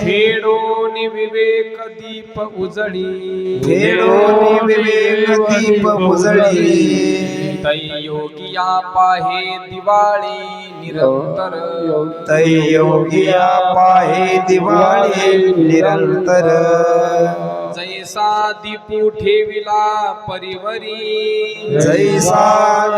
फेडून विवेक दीप उजळी. फेडोनी विवेक दीप उजळी. तै योगिया पाहे दिवाळी निरंतर. तै योगिया पाहे दिवाळी निरंतर. जैसा दीपू ठेविला परिवरी। जैसा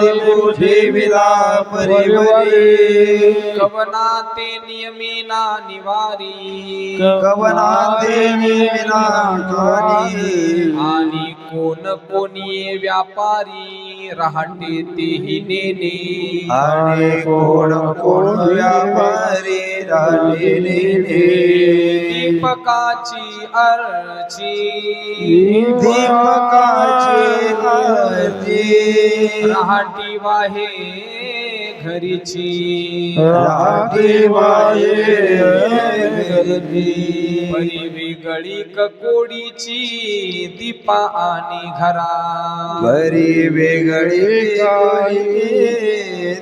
दिपू ठेविला परिवरी। कवना ते नियमिना निवारी। कवना देवी विनाकानी आणि कोण कोणी व्यापारी रहाटे तेही नेने आणि कोण कोण व्यापारी राहिलेले दीपकाची अर्ची दीपकाची आरती रहाटी वाहे घरीची। राहते वाये गर्दी परी वेगळी ककोडीची दीपा आणि घरा। बरी वेगळी काही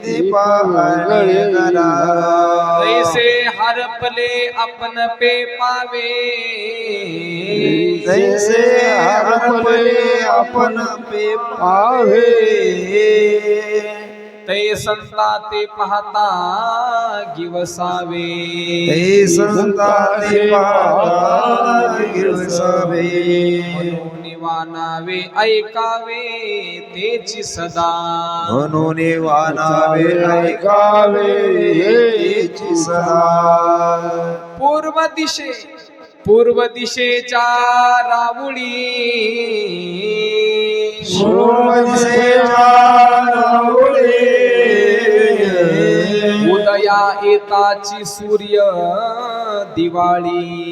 दीपावली करा जैसे हरपले अपन पे पावे। जैसे हरपले अपन पे पावे। ते संता ते पाहता गिवसावे ते संताने पाहा गिरसावे म्हणून वानावे ऐकावे तेची सदा. म्हणून वानावे ऐकावे हेची सदा. पूर्व दिशे पूर्व दिशेच्या रावळी. सोमदिसेच्या रावळे. उदया येताची सूर्य दिवाळी.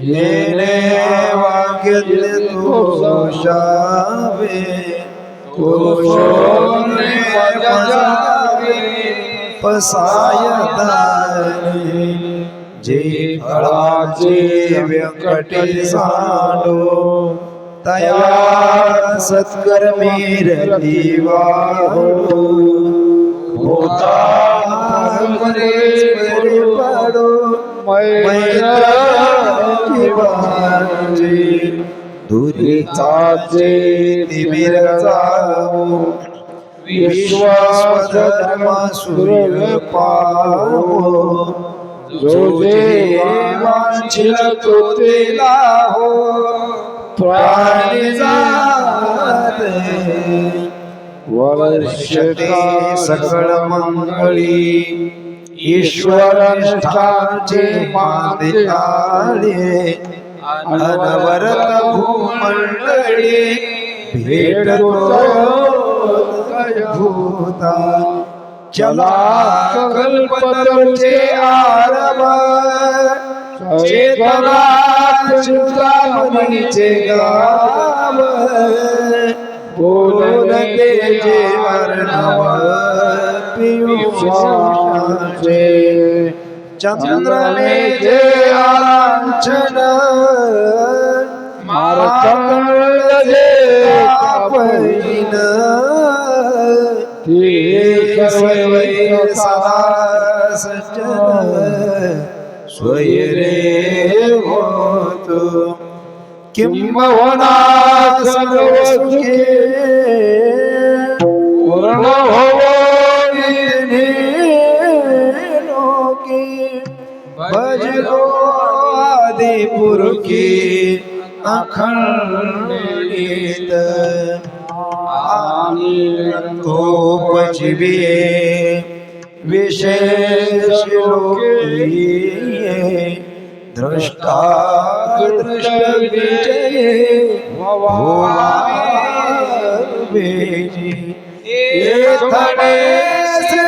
येणे वाक्य तो शावे तो शोने जावे पसायदारे जे फळाचे व्यकटे सांडो तया सत्कर्मी रलीवाहो होता दुरीचाचे निबिर जावो विश्वास धर्म सूर्य पावो जो वांछिल तो हो जाते। वर्षते सकळ मंगळी ईश्वर निष्ठाचे मादिकाळे अनवरत भूमंडळी भेटतो भूता चला कल्पतरुचे आरव चेतना चिंतामणीचे गाव। बोलते जे वर्णव पियुषाचे चंद्रने जे जे आपैन ते स्वय सदा सज्जन स्वयरे होतो किंबहुना सर्व सुखे पूर्ण होवो भजलो आदि पुरखी अखंडित आणि तो पचवे विशेष दृष्टा दृष्ट विजय श्री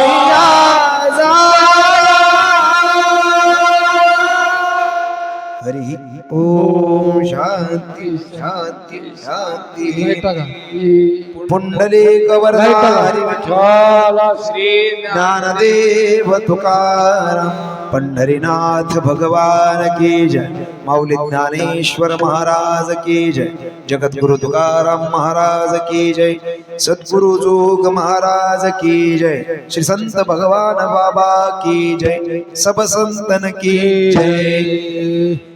हरी। ओम शांती शांती शांती पुंडलिक वरदारी श्री ज्ञानदेव तुकाराम। पंढरीनाथ भगवान की जय। माऊली ज्ञानेश्वर महाराज की जय। जगद्गुरु तुकाराम महाराज की जय। सद्गुरु जोग महाराज की जय। श्री संत भगवान बाबा की जय। सब संतन की जय।